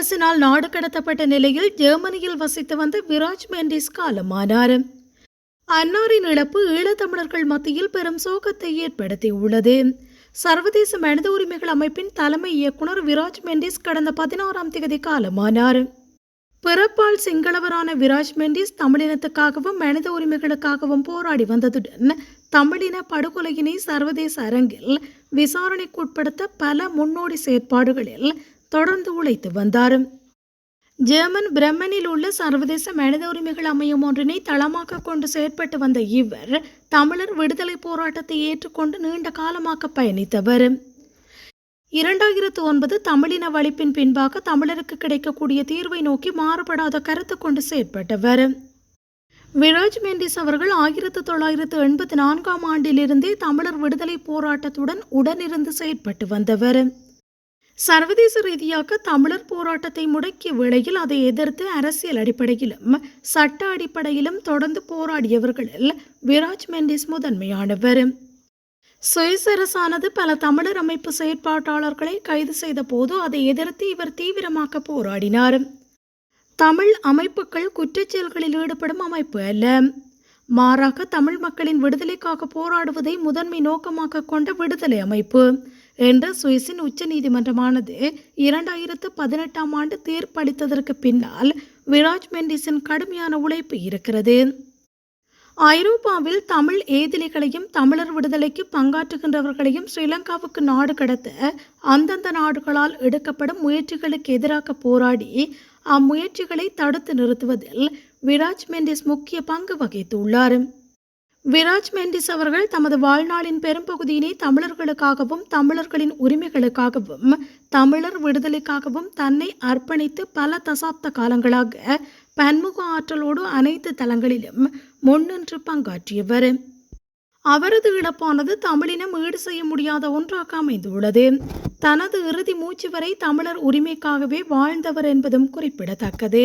அரசினால் நாடு கடத்தப்பட்ட நிலையில் ஜெர்மனியில் வசித்து வந்த விராஜ் மெண்டிஸ் காலமானார். அன்னாரின் இழப்பு ஈழத்தமிழர்கள் மத்தியில் பெரும் சோகத்தை ஏற்படுத்தியுள்ளது. சர்வதேச மனித உரிமைகள் அமைப்பின் தலைமை இயக்குனர் விராஜ் மெண்டிஸ் கடந்த பதினாறாம் தேதி காலமானார். பிறப்பால் சிங்களவரான விராஜ் மெண்டிஸ் தமிழினத்துக்காகவும் மனித உரிமைகளுக்காகவும் போராடி வந்ததுடன் தமிழின படுகொலையினை சர்வதேச அரங்கில் விசாரணைக்குட்படுத்த பல முன்னோடி செயற்பாடுகளில் தொடர்ந்து உழைத்து வந்தார் ஜெர்மன் பிரம்மனில் உள்ள சர்வதேச மனித உரிமைகள் அமையும் ஒன்றினை தளமாக கொண்டு செயற்பட்டு வந்த இவர் தமிழர் விடுதலை போராட்டத்தை ஏற்றுக்கொண்டு நீண்ட காலமாக பயணித்தவர். இரண்டாயிரத்து ஒன்பது தமிழின வழிப்பின் பின்பாக தமிழருக்கு கிடைக்கக்கூடிய தீர்வை நோக்கி மாறுபடாத கருத்து கொண்டு செயற்பட்டவர். விராஜ் மெண்டிஸ் அவர்கள் ஆயிரத்து தொள்ளாயிரத்து எண்பத்தி நான்காம் ஆண்டிலிருந்தே தமிழர் விடுதலை போராட்டத்துடன் உடனிருந்து செயற்பட்டு வந்தவர். சர்வதேச ரீதியாக தமிழர் போராட்டத்தை முடக்கிய வேளையில் அதை எதிர்த்து அரசியல் அடிப்படையிலும் சட்ட அடிப்படையிலும் தொடர்ந்து போராடியவர்களில் விராஜ் மெண்டிஸ் முதன்மையானவர். சுவிஸ் அரசானது பல தமிழர் அமைப்பு செயற்பாட்டாளர்களை கைது செய்த போது அதை எதிர்த்து இவர் தீவிரமாக போராடினார். தமிழ் அமைப்புகள் குற்றச்செயல்களில் ஈடுபடும் அமைப்பு அல்ல. மாறாக தமிழ் மக்களின் விடுதலைக்காக போராடுவதை முதன்மை நோக்கமாக கொண்ட விடுதலை அமைப்பு. என்று சுவிஸின் உச்ச நீதிமன்றமானது இரண்டாயிரத்து பதினெட்டாம் ஆண்டு தீர்ப்பளித்ததற்கு பின்னால் விராஜ் மெண்டிஸின் கடுமையான உழைப்பு இருக்கிறது. ஐரோப்பாவில் தமிழ் ஏதிலிகளையும் தமிழர் விடுதலைக்கு பங்காற்றுகின்றவர்களையும் ஸ்ரீலங்காவுக்கு நாடு கடத்த அந்தந்த நாடுகளால் எடுக்கப்படும் முயற்சிகளுக்கு எதிராக போராடி அம்முயற்சிகளை தடுத்து நிறுத்துவதில் விராஜ் மெண்டிஸ் முக்கிய பங்கு வகித்துள்ளார். விராஜ் மெண்டிஸ் அவர்கள் தமது வாழ்நாளின் பெரும்பகுதியினை தமிழர்களுக்காகவும் தமிழர்களின் உரிமைகளுக்காகவும் தமிழர் விடுதலைக்காகவும் தன்னை அர்ப்பணித்து பல தசாப்த காலங்களாக பன்முக ஆற்றலோடு அனைத்து தளங்களிலும் முன்னின்று பங்காற்றியவர். அவரது இழப்பானது தமிழினம் ஈடு செய்ய முடியாத ஒன்றாக அமைந்துள்ளது. தனது இறுதி மூச்சு வரை தமிழர் உரிமைக்காகவே வாழ்ந்தவர் என்பதும் குறிப்பிடத்தக்கது.